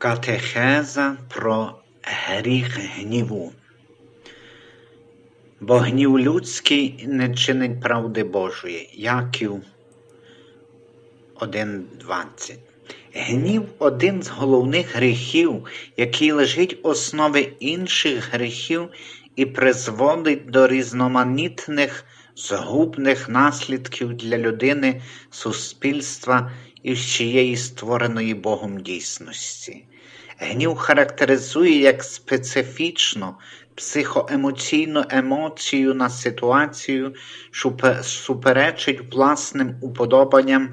Катехеза про гріх гніву. Бо гнів людський не чинить правди Божої. Яків 1.20. Гнів один з головних гріхів, який лежить в основі інших гріхів і призводить до різноманітних згубних наслідків для людини, суспільства і всієї створеної Богом дійсності. Гнів характеризує як специфічну психоемоційну емоцію на ситуацію, що суперечить власним уподобанням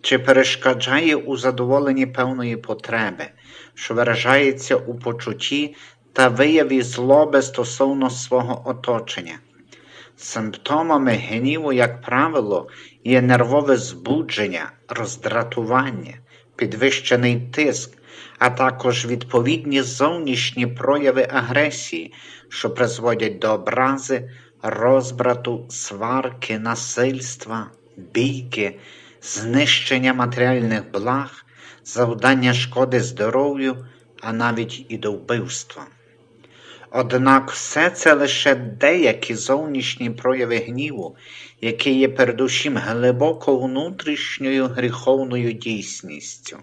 чи перешкоджає у задоволенні певної потреби, що виражається у почутті та вияві злоби стосовно свого оточення. Симптомами гніву, як правило, є нервове збудження, роздратування, підвищений тиск, а також відповідні зовнішні прояви агресії, що призводять до образи, розбрату, сварки, насильства, бійки, знищення матеріальних благ, завдання шкоди здоров'ю, а навіть і до вбивства. Однак все це лише деякі зовнішні прояви гніву, які є передусім глибоко внутрішньою гріховною дійсністю.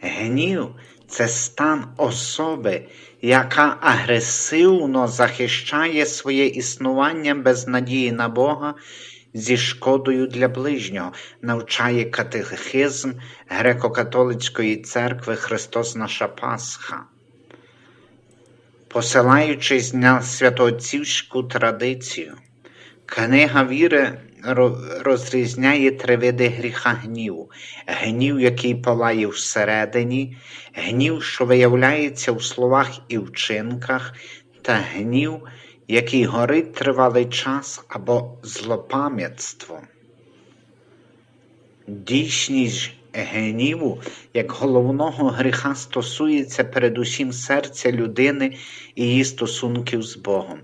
Гнів це стан особи, яка агресивно захищає своє існування без надії на Бога зі шкодою для ближнього, навчає катехизм Греко-католицької церкви Христос Наша Пасха. Посилаючись на святоотцівську традицію, книга віри розрізняє три види гріха гніву: гнів, який палає всередині, гнів, що виявляється в словах і вчинках, та гнів, який горить тривалий час або злопам'ятство. Дійсність гніву як головного гріха стосується передусім серця людини і її стосунків з Богом.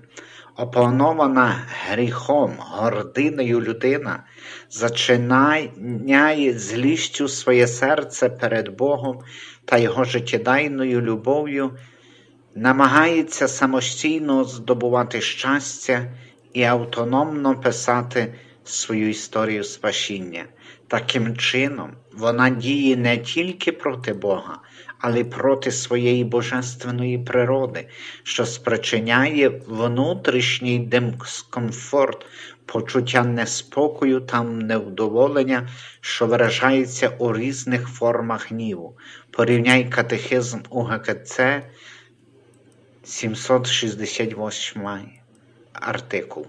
Опанована гріхом, гординою людина зачиняє злістю своє серце перед Богом та його життєдайною любов'ю, намагається самостійно здобувати щастя і автономно писати свою історію спасіння. Таким чином, вона діє не тільки проти Бога, але й проти своєї божественної природи, що спричиняє внутрішній дискомфорт, почуття неспокою та невдоволення, що виражається у різних формах гніву. Порівняй катехизм УГКЦ 768 артикул.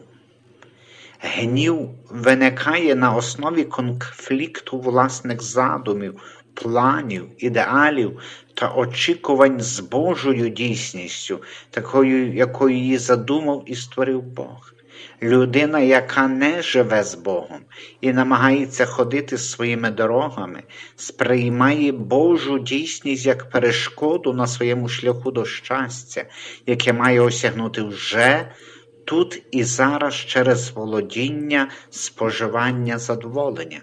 Гнів виникає на основі конфлікту власних задумів, планів, ідеалів та очікувань з Божою дійсністю, такою, якою її задумав і створив Бог. Людина, яка не живе з Богом і намагається ходити своїми дорогами, сприймає Божу дійсність як перешкоду на своєму шляху до щастя, яке має осягнути вже тут і зараз через володіння, споживання задоволення.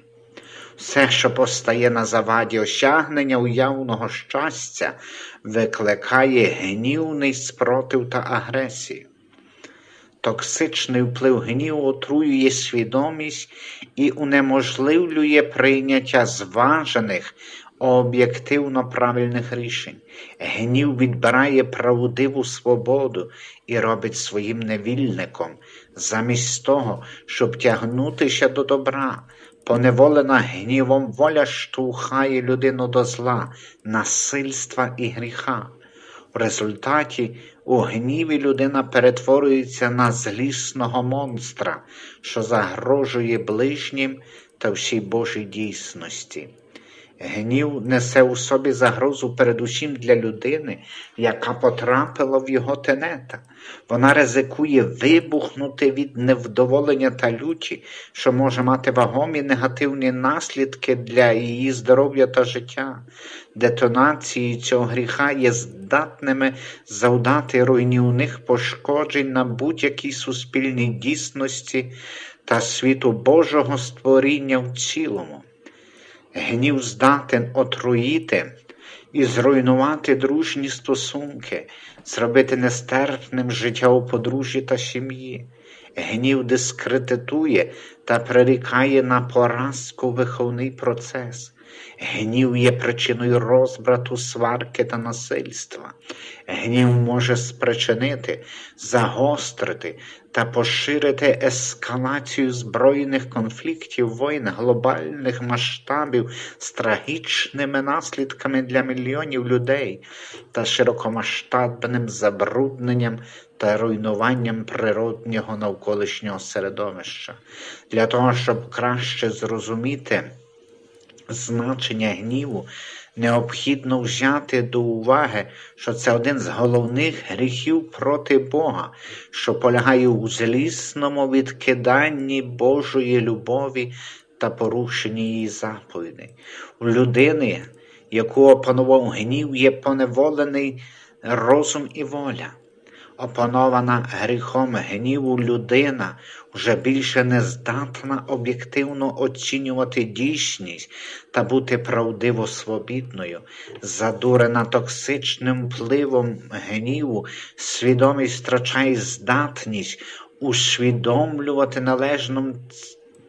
Все, що постає на заваді осягнення уявного щастя, викликає гнівний спротив та агресію. Токсичний вплив гніву отруює свідомість і унеможливлює прийняття зважених, об'єктивно правильних рішень. Гнів відбирає правдиву свободу і робить своїм невільником, замість того, щоб тягнутися до добра. Поневолена гнівом воля штовхає людину до зла, насильства і гріха. В результаті у гніві людина перетворюється на злісного монстра, що загрожує ближнім та всій Божій дійсності. Гнів несе у собі загрозу передусім для людини, яка потрапила в його тенета. Вона ризикує вибухнути від невдоволення та люті, що може мати вагомі негативні наслідки для її здоров'я та життя. Детонації цього гріха є здатними завдати руйнівних пошкоджень на будь-якій суспільній дійсності та світу Божого створіння в цілому. Гнів здатен отруїти і зруйнувати дружні стосунки, зробити нестерпним життя у подружжі та сім'ї. Гнів дискредитує та прирікає на поразку виховний процес. Гнів є причиною розбрату, сварки та насильства. Гнів може спричинити, загострити та поширити ескалацію збройних конфліктів, воїн глобальних масштабів з трагічними наслідками для мільйонів людей та широкомасштабним забрудненням та руйнуванням природнього навколишнього середовища. Для того, щоб краще зрозуміти значення гніву, необхідно взяти до уваги, що це один з головних гріхів проти Бога, що полягає у злісному відкиданні Божої любові та порушенні її заповідей. У людини, яку опанував гнів, є поневолений розум і воля. Опанована гріхом гніву людина вже більше не здатна об'єктивно оцінювати дійсність та бути правдиво свобідною, задурена токсичним впливом гніву, свідомість втрачає здатність усвідомлювати належним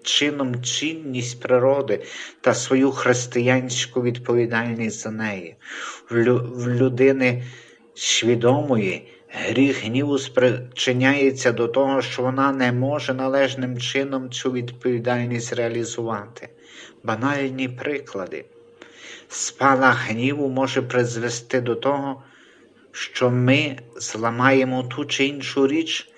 чином цінність природи та свою християнську відповідальність за неї. В, лю- в людини свідомої гріх гніву спричиняється до того, що вона не може належним чином цю відповідальність реалізувати. Банальні приклади. Спалах гніву може призвести до того, що ми зламаємо ту чи іншу річ,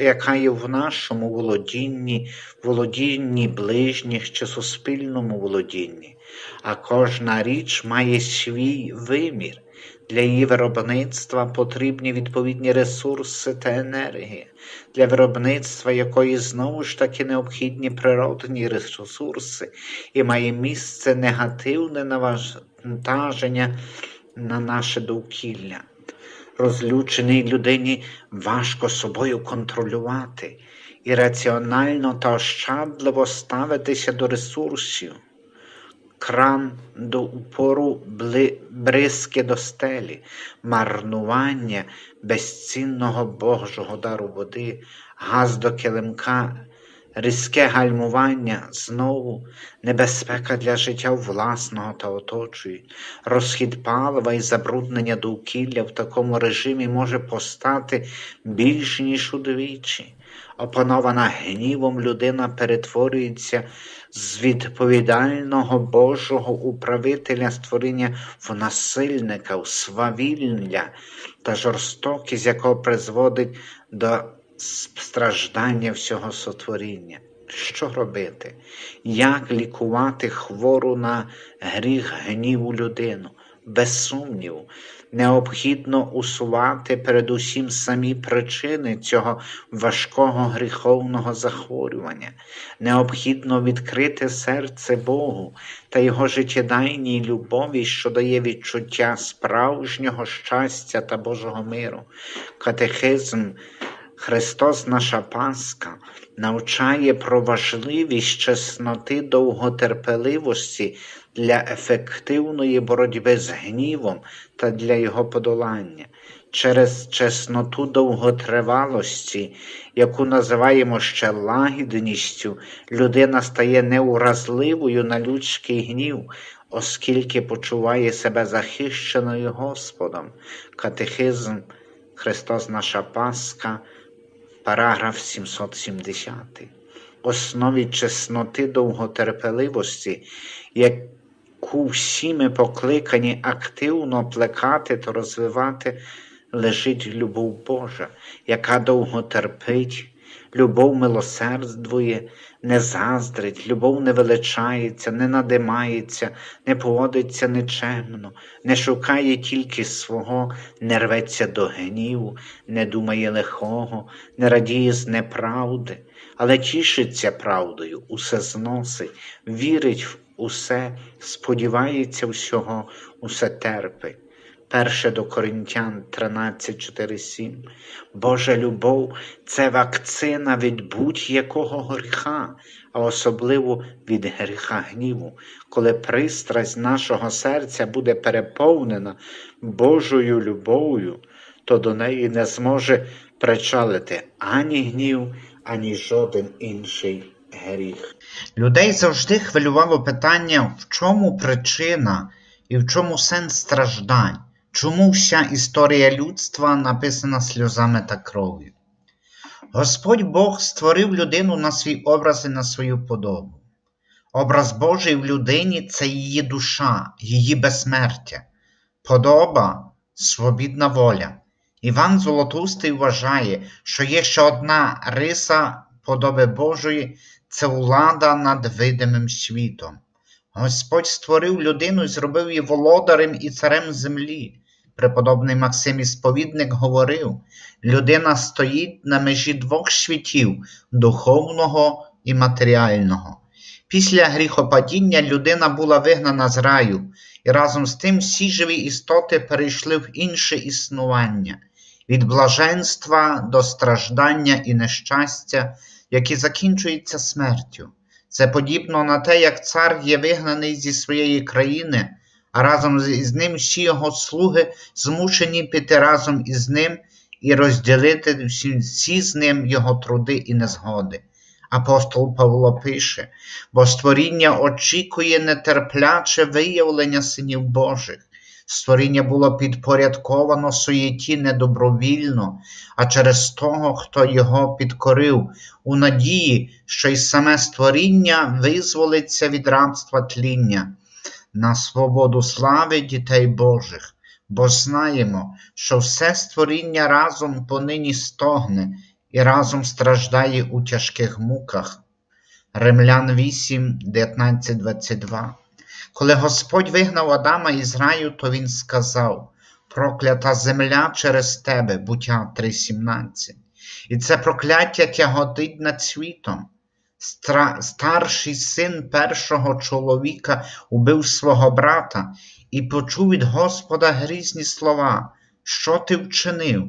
яка, є в нашому володінні, володінні ближніх чи суспільному володінні, а кожна річ має свій вимір. Для її виробництва потрібні відповідні ресурси та енергія, для виробництва якої знову ж таки необхідні природні ресурси і має місце негативне навантаження на наше довкілля. Розлюченій людині важко собою контролювати і раціонально та ощадливо ставитися до ресурсів. Кран до упору бризки до стелі, марнування безцінного Божого дару води, газ до килимка, різке гальмування знову, небезпека для життя власного та оточують, розхід палива і забруднення довкілля в такому режимі може постати більш ніж удвічі. Опанована гнівом людина перетворюється з відповідального Божого управителя створіння в насильника, в свавілля та жорстокість, якого призводить до страждання всього сотворіння. Що робити? Як лікувати хвору на гріх гніву людину? Без сумніву, необхідно усувати передусім самі причини цього важкого гріховного захворювання. Необхідно відкрити серце Богу та Його життєдайній любові, що дає відчуття справжнього щастя та Божого миру. Катехизм Христос, наша Пасха, навчає про важливість чесноти довготерпеливості для ефективної боротьби з гнівом та для його подолання. Через чесноту довготривалості, яку називаємо ще лагідністю, людина стає неуразливою на людський гнів, оскільки почуває себе захищеною Господом. Катехизм Христос наша Пасха, параграф 770. Основі чесноти довготерпеливості, яку всі ми покликані активно плекати та розвивати, лежить любов Божа, яка довго терпить, любов милосердствує, не заздрить, любов не величається, не надимається, не поводиться нечемно, не шукає тільки свого, не рветься до гніву, не думає лихого, не радіє з неправди, але тішиться правдою, усе зносить, вірить в усе, сподівається всього, усе терпить. Перше до Коринтян 13, 4, 7. Божа любов це вакцина від будь-якого гріха, а особливо від гріха гніву. Коли пристрасть нашого серця буде переповнена Божою любов'ю, то до неї не зможе причалити ані гнів, ані жоден інший гріх. Людей завжди хвилювало питання, в чому причина і в чому сенс страждань, чому вся історія людства написана сльозами та кров'ю. Господь Бог створив людину на свій образ і на свою подобу. Образ Божий в людині це її душа, її безсмертя, подоба свобідна воля. Іван Золотустий вважає, що є ще одна риса подоби Божої це влада над видимим світом. Господь створив людину і зробив її володарем і царем землі. Преподобний Максим Ісповідник говорив: людина стоїть на межі двох світів духовного і матеріального. Після гріхопадіння людина була вигнана з раю, і разом з тим всі живі істоти перейшли в інше існування, від блаженства до страждання і нещастя, які закінчуються смертю. Це подібно на те, як цар є вигнаний зі своєї країни, а разом з ним всі його слуги змушені піти разом із ним і розділити всі з ним його труди і незгоди. Апостол Павло пише, бо створіння очікує нетерпляче виявлення синів Божих. Створіння було підпорядковано суєті недобровільно, а через того, хто його підкорив, у надії, що й саме створіння визволиться від рабства тління на свободу слави дітей Божих, бо знаємо, що все створіння разом понині стогне і разом страждає у тяжких муках. Римлян 8, 19, 22 коли Господь вигнав Адама із раю, то він сказав: Проклята земля через тебе, буття 3.17. І це прокляття тяготить над світом. Старший син першого чоловіка убив свого брата і почув від Господа грізні слова, що ти вчинив?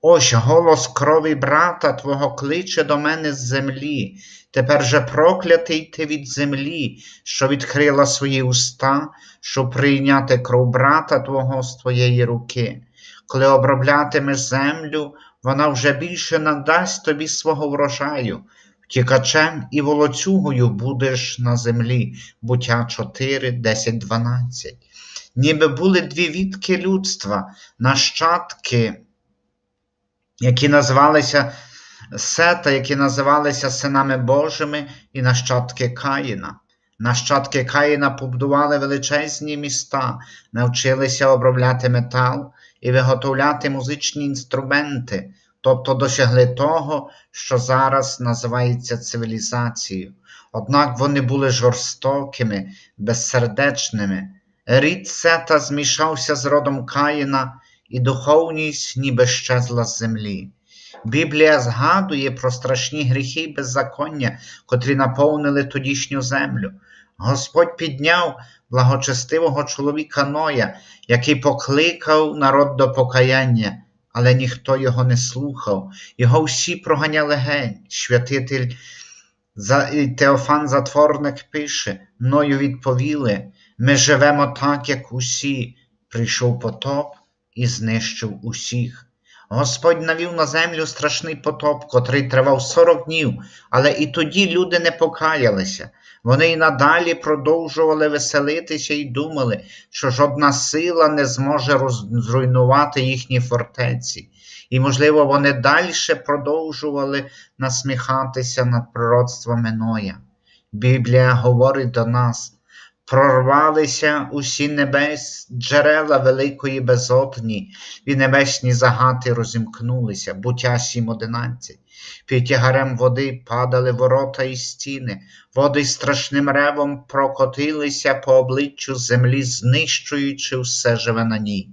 Ось голос крові брата Твого кличе до мене з землі. Тепер же проклятий ти від землі, що відкрила свої уста, щоб прийняти кров брата Твого з твоєї руки. Коли оброблятимеш землю, вона вже більше надасть тобі свого врожаю. Втікачем і волоцюгою будеш на землі, буття 4, 10, 12. Ніби були дві відки людства, нащадки які називалися Сета, які називалися синами Божими і нащадки Каїна. Нащадки Каїна побудували величезні міста, навчилися обробляти метал і виготовляти музичні інструменти, тобто досягли того, що зараз називається цивілізацією. Однак вони були жорстокими, безсердечними. Рід Сета змішався з родом Каїна і духовність ніби щезла з землі. Біблія згадує про страшні гріхи й беззаконня, котрі наповнили тодішню землю. Господь підняв благочестивого чоловіка Ноя, який покликав народ до покаяння, але ніхто його не слухав, його всі проганяли гень. Святитель Теофан Затворник пише: мною відповіли: ми живемо так, як усі. Прийшов потоп, і знищив усіх. Господь навів на землю страшний потоп, котрий тривав сорок днів, але і тоді люди не покаялися. Вони й надалі продовжували веселитися і думали, що жодна сила не зможе зруйнувати їхні фортеці. І, можливо, вони далі продовжували насміхатися над пророцтвами Ноя. Біблія говорить до нас, Прорвалися усі небес джерела великої безодні, і небесні загати розімкнулися, буття 7.11. Під тягарем води падали ворота і стіни, води страшним ревом прокотилися по обличчю землі, знищуючи все живе на ній.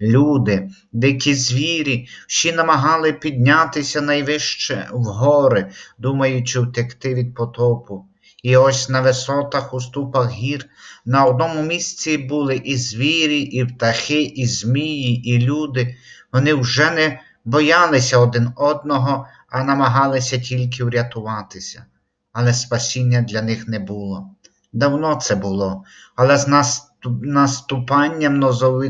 Люди, дикі звірі, всі намагали піднятися найвище в гори, думаючи втекти від потопу. І ось на висотах, уступах гір, на одному місці були і звірі, і птахи, і змії, і люди. Вони вже не боялися один одного, а намагалися тільки врятуватися. Але спасіння для них не було. Давно це було, але з наступанням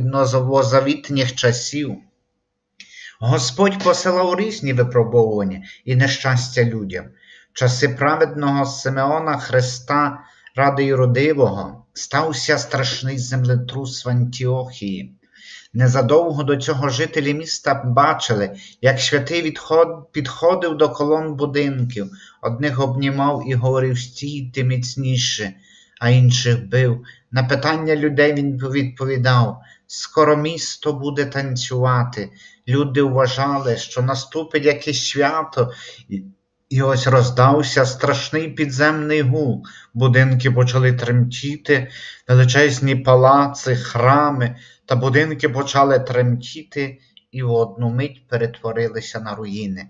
новозавітніх часів Господь посилав різні випробовування і нещастя людям. Часи праведного Симеона Христа, ради Іродивого, стався страшний землетрус в Антіохії. Незадовго до цього жителі міста бачили, як святий відход... підходив до колон будинків, одних обнімав і говорив стійте міцніше, а інших бив. На питання людей він відповідав скоро місто буде танцювати. Люди вважали, що наступить якесь свято, і ось роздався страшний підземний гул. Будинки почали тремтіти, величезні палаци, храми та будинки почали тремтіти і в одну мить перетворилися на руїни.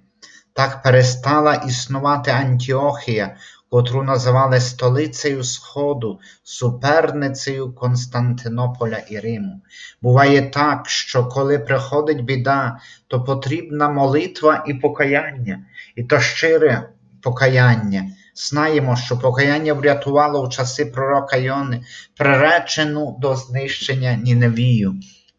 Так перестала існувати Антіохія, котру називали столицею Сходу, суперницею Константинополя і Риму. Буває так, що коли приходить біда, то потрібна молитва і покаяння, і то щире покаяння. Знаємо, що покаяння врятувало в часи пророка Йони, приречену до знищення Ніневію.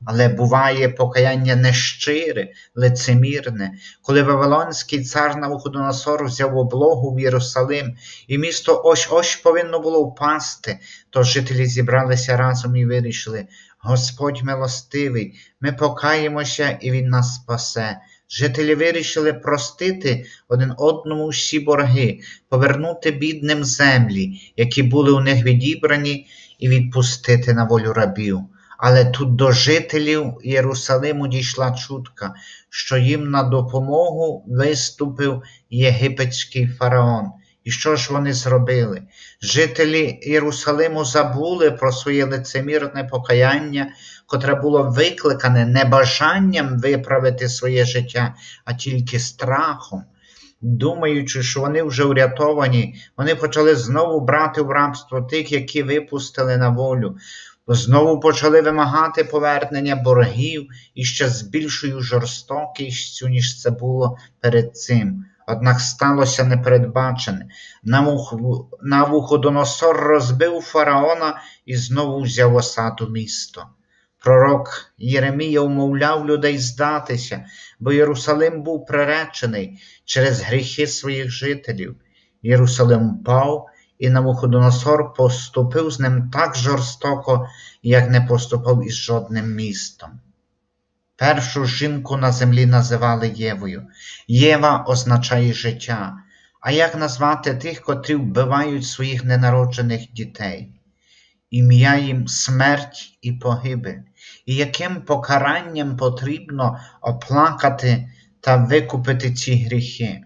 Але буває покаяння нещире, лицемірне, коли Вавилонський цар Навуходоносор взяв облогу в Єрусалим, і місто ось ось повинно було впасти, то жителі зібралися разом і вирішили Господь милостивий, ми покаємося, і Він нас спасе. Жителі вирішили простити один одному всі борги, повернути бідним землі, які були у них відібрані, і відпустити на волю рабів. Але тут до жителів Єрусалиму дійшла чутка, що їм на допомогу виступив єгипетський фараон. І що ж вони зробили? Жителі Єрусалиму забули про своє лицемірне покаяння, котре було викликане не бажанням виправити своє життя, а тільки страхом. Думаючи, що вони вже врятовані, вони почали знову брати в рабство тих, які випустили на волю знову почали вимагати повернення боргів і ще з більшою жорстокістю, ніж це було перед цим. Однак сталося непередбачене. Навуходоносор розбив фараона і знову взяв осаду місто. Пророк Єремія умовляв людей здатися, бо Єрусалим був приречений через гріхи своїх жителів. Єрусалим впав, і Навуходоносор поступив з ним так жорстоко, як не поступав із жодним містом. Першу жінку на землі називали Євою. Єва означає життя. А як назвати тих, котрі вбивають своїх ненароджених дітей? Ім'я їм смерть і погибель, і яким покаранням потрібно оплакати та викупити ці гріхи?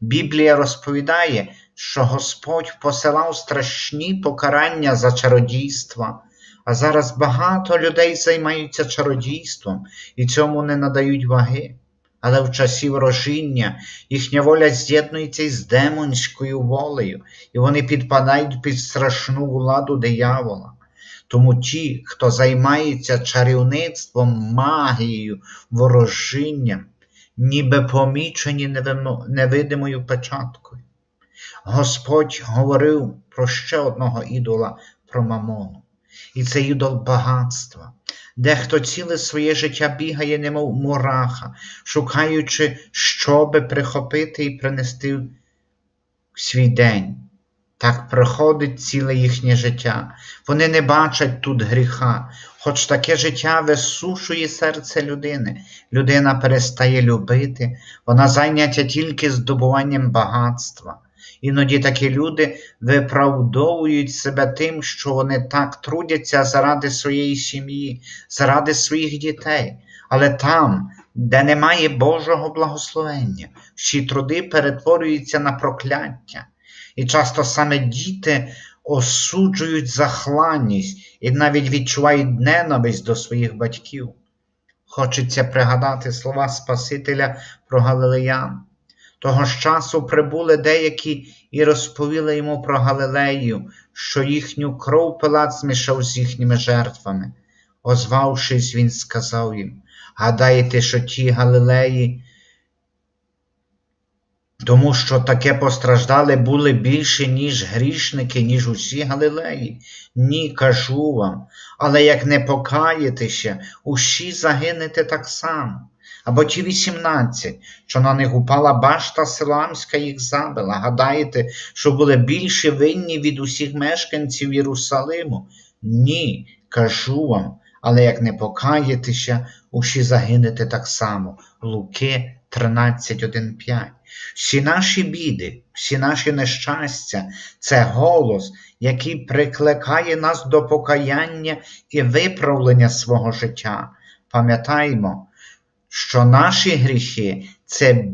Біблія розповідає, що Господь посилав страшні покарання за чародійства, а зараз багато людей займаються чародійством і цьому не надають ваги. Але в часі ворожіння їхня воля з'єднується із демонською волею, і вони підпадають під страшну владу диявола. Тому ті, хто займається чарівництвом, магією, ворожінням, ніби помічені невидимою печаткою. Господь говорив про ще одного ідола про мамону. І це ідол багатства. Дехто ціле своє життя бігає, немов мураха, шукаючи, що би прихопити і принести в свій день. Так проходить ціле їхнє життя. Вони не бачать тут гріха, хоч таке життя висушує серце людини. Людина перестає любити, вона зайнята тільки здобуванням багатства. Іноді такі люди виправдовують себе тим, що вони так трудяться заради своєї сім'ї, заради своїх дітей. Але там, де немає Божого благословення, всі труди перетворюються на прокляття. І часто саме діти осуджують захланність і навіть відчувають ненависть до своїх батьків. Хочеться пригадати слова Спасителя про Галилеян. Того ж часу прибули деякі і розповіли йому про Галилею, що їхню кров Пилат змішав з їхніми жертвами. Озвавшись, він сказав їм: Гадаєте, що ті Галилеї, тому що таке постраждали були більше, ніж грішники, ніж усі Галилеї? Ні, кажу вам, але як не покаєтеся, усі загинете так само. Або ті 18, що на них упала башта Силамська їх забила. Гадаєте, що були більше винні від усіх мешканців Єрусалиму? Ні, кажу вам, але як не покаєтеся, усі загинете так само. Луки 13.1.5. Всі наші біди, всі наші нещастя це голос, який прикликає нас до покаяння і виправлення свого життя. Пам'ятаємо, що наші гріхи це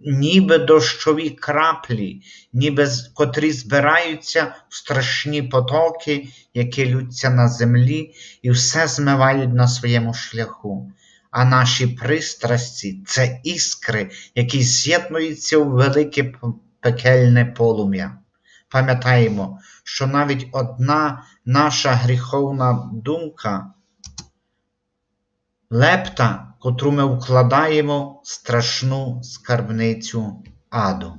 ніби дощові краплі, ніби котрі збираються в страшні потоки, які лються на землі і все змивають на своєму шляху. А наші пристрасті це іскри, які з'єднуються у велике пекельне полум'я. Пам'ятаємо, що навіть одна наша гріховна думка лепта, котру ми вкладаємо страшну скарбницю аду.